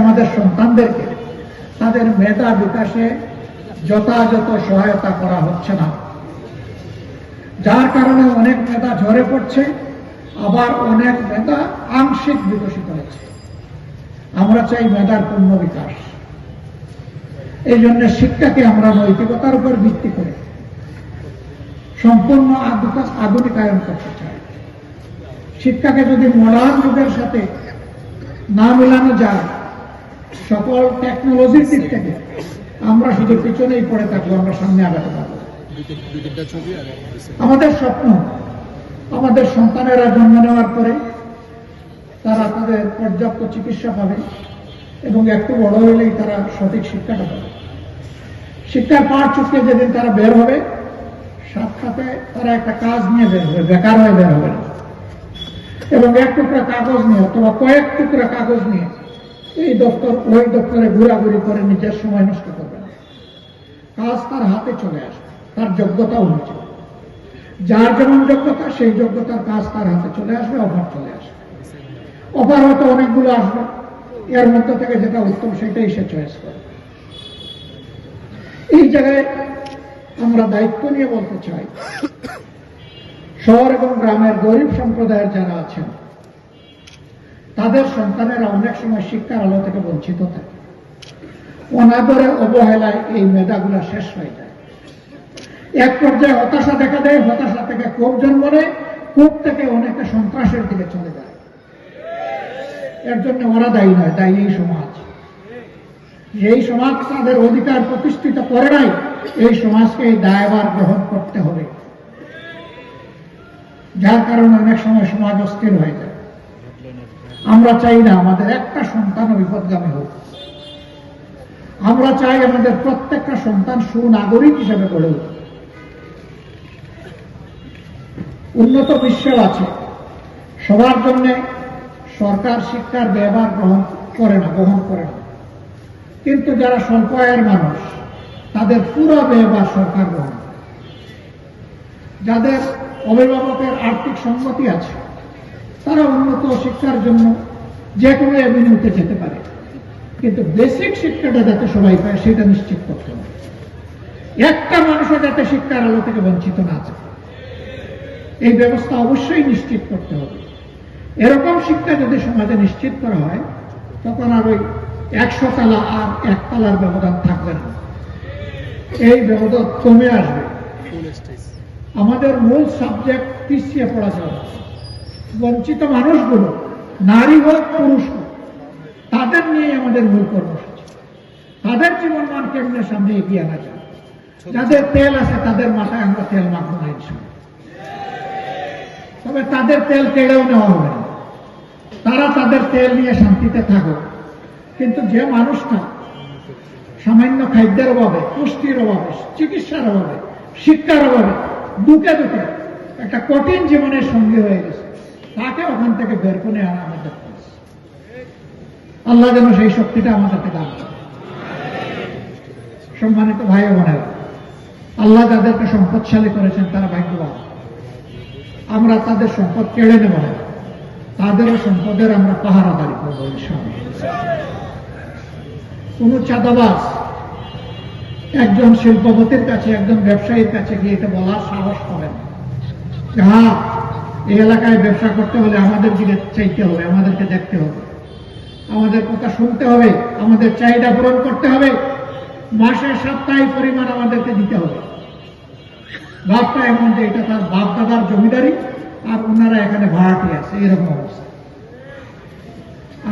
আমাদের সন্তানদেরকে তাদের মেধা বিকাশে যথাযথ সহায়তা করা হচ্ছে না। যার কারণে অনেক মেধা ঝরে পড়ছে, আবার অনেক মেধা আংশিক বিকশিত হচ্ছে। আমরা চাই মেধার পূর্ণ বিকাশ। এই জন্য শিক্ষাকে আমরা নৈতিকতার উপর ভিত্তি করে সম্পূর্ণ আধুনিকায়ন করতে চাই। শিক্ষাকে যদি মডার্ন যুগের সাথে না মেলানো যায় সকল টেকনোলজির দিক থেকে আমরা শুধু পিছনেই পড়ে থাকব, আমরা সামনে আগাতে পারব। আমাদের স্বপ্ন, আমাদের সন্তানেরা জন্ম নেওয়ার পরে তারা তাদের পর্যাপ্ত চিকিৎসা পাবে এবং একটু বড় হলেই তারা সঠিক শিক্ষাটা পাবে শিক্ষার পাঠ চুকিয়ে যেদিন তারা বের হবে, সাক্ষাতে তারা একটা কাজ নিয়ে বের হবে, বেকার হয়ে বের হবে এবং এক টুকরা কাগজ নিয়ে অথবা কয়েক টুকরা কাগজ নিয়ে এই দপ্তর ওই দপ্তরে ঘোরাঘুরি করে নিজের সময় নষ্ট করবে কাজ তার হাতে চলে আসবে, তার যোগ্যতা অনুযায়ী যার যেমন যোগ্যতা, সেই যোগ্যতার কাজ তার হাতে চলে আসবে, অফার চলে আসবে। অফার হয়তো অনেকগুলো আসবে, এর মধ্যে থেকে যেটা উত্তম সেটাই সে চয়েস করে। এই জায়গায় আমরা দায়িত্ব নিয়ে বলতে চাই, শহর এবং গ্রামের গরিব সম্প্রদায়ের যারা আছেন তাদের সন্তানেরা অনেক সময় শিক্ষার আলো থেকে বঞ্চিত থাকে। অনাদরে অবহেলায় এই মেধাগুলা শেষ হয়ে যায়। এক পর্যায়ে হতাশা দেখা দেয়, হতাশা থেকে ক্ষোভ জন্ম নেয় ক্ষোভ থেকে অনেকে সন্ত্রাসের দিকে চলে যায়। এর জন্য ওরা দায়ী নয়, দায়ী এই সমাজ। এই সমাজ তাদের অধিকার প্রতিষ্ঠিত করে নাই, এই সমাজকে এই দায়ভার গ্রহণ করতে হবে। যার কারণে অনেক সময় সমাজ অস্থির হয়ে যায়। আমরা চাই না আমাদের একটা সন্তান বিপদগামী হোক। আমরা চাই আমাদের প্রত্যেকটা সন্তান সুনাগরিক হিসেবে গড়ে উঠুক। উন্নত বিশ্বেও আছে। সবার জন্য সরকার শিক্ষার ব্যবহার গ্রহণ করে না গ্রহণ করে না। কিন্তু যারা স্বল্প আয়ের মানুষ, তাদের পুরো ব্যবহার সরকার গ্রহণ যাদের অভিভাবকের আর্থিক সম্মতি আছে, তারা উন্নত শিক্ষার জন্য যে কোনো অ্যাভিনিউতে যেতে পারে। কিন্তু বেসিক শিক্ষাটা যাতে সবাই পায়, সেটা নিশ্চিত করতে হবে। একটা মানুষও যাতে শিক্ষার আলো থেকে বঞ্চিত না থাকে এই ব্যবস্থা অবশ্যই নিশ্চিত করতে হবে। এরকম শিক্ষা যদি সমাজে নিশ্চিত করা হয়, তখন আর ওই একশো তালা আর এক তালার ব্যবধান থাকবে না। এই ব্যবধান কমে আসবে। আমাদের মূল সাবজেক্ট পিছিয়ে পড়া যাবে বঞ্চিত মানুষগুলো নারী হোক, পুরুষ হোক, তাদের নিয়ে আমাদের মূল কর্মসূচি। তাদের জীবনমান কেমনে সামনে এগিয়ে আনা যায়? যাদের তেল আছে, তাদের মাথায় আমরা তেল মাখবো না। তবে তাদের তেল কেড়েও নেওয়া হবে না। তারা তাদের তেল নিয়ে শান্তিতে থাকুক। কিন্তু যে মানুষটা সামান্য খাদ্যের অভাবে, পুষ্টির অভাবে, চিকিৎসার অভাবে, শিক্ষার অভাবে দুকে দুকে একটা কঠিন জীবনের সঙ্গী হয়ে গেছে তাকে ওখান থেকে বের করে আনা আমাদের আল্লাহ যেন সেই শক্তিটা আমাদেরকে দান সম্মানিত ভাই বোনেরা, আল্লাহ যাদেরকে সম্পদশালী করেছেন, তারা ভাগ্যবান। আমরা তাদের সম্পদ কেড়ে নেব না। তাদেরও সম্পদের আমরা পাহারাদারি করব কোন চাঁদাবাজ একজন শিল্পপতির কাছে, একজন ব্যবসায়ীর কাছে গিয়ে এটা বলার সাহস পাবেন না। যে হ্যাঁ এই এলাকায় ব্যবসা করতে হলে আমাদের দিকে চাইতে হবে, আমাদেরকে দেখতে হবে। আমাদের কথা শুনতে হবে, আমাদের চাহিদা পূরণ করতে হবে। মাসে সাপ্তাহিক পরিমাণ আমাদেরকে দিতে হবে। ভাবটা এমন যে এটা তার বাপ দাদার জমিদারি, আর ওনারা এখানে ভাড়াটি আছে, এরকম অবস্থা।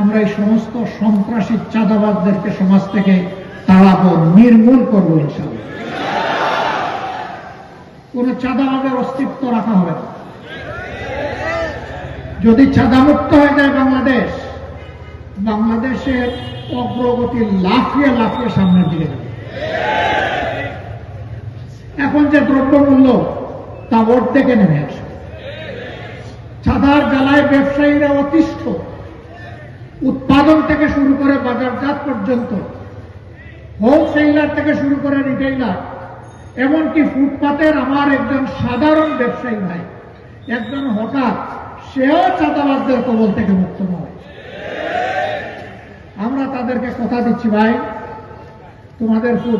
আমরা এই সমস্ত সন্ত্রাসী চাঁদাবাজদেরকে সমাজ থেকে তাড়াবো, নির্মূল করব ইনশাল্লাহ কোন চাঁদাবাজের অস্তিত্ব রাখা হবে না। যদি চাঁদামুক্ত হয়ে যায় বাংলাদেশ, বাংলাদেশের অগ্রগতি লাফিয়ে লাফিয়ে সামনের দিকে যাবে। এখন যে দ্রব্যমূল্য, তা অর্ধেকে নেমে আসে চাঁদার জ্বালায় ব্যবসায়ীরা অতিষ্ঠ। উৎপাদন থেকে শুরু করে বাজারজাত পর্যন্ত হোলসেলার থেকে শুরু করে রিটেইলার এমনকি ফুটপাতের আমার একজন সাধারণ ব্যবসায়ী ভাই, একজন হঠাৎ সেও চাঁদাবাজদের কবল থেকে মুক্ত নয়। আমরা তাদেরকে কথা দিচ্ছি ভাই তোমাদের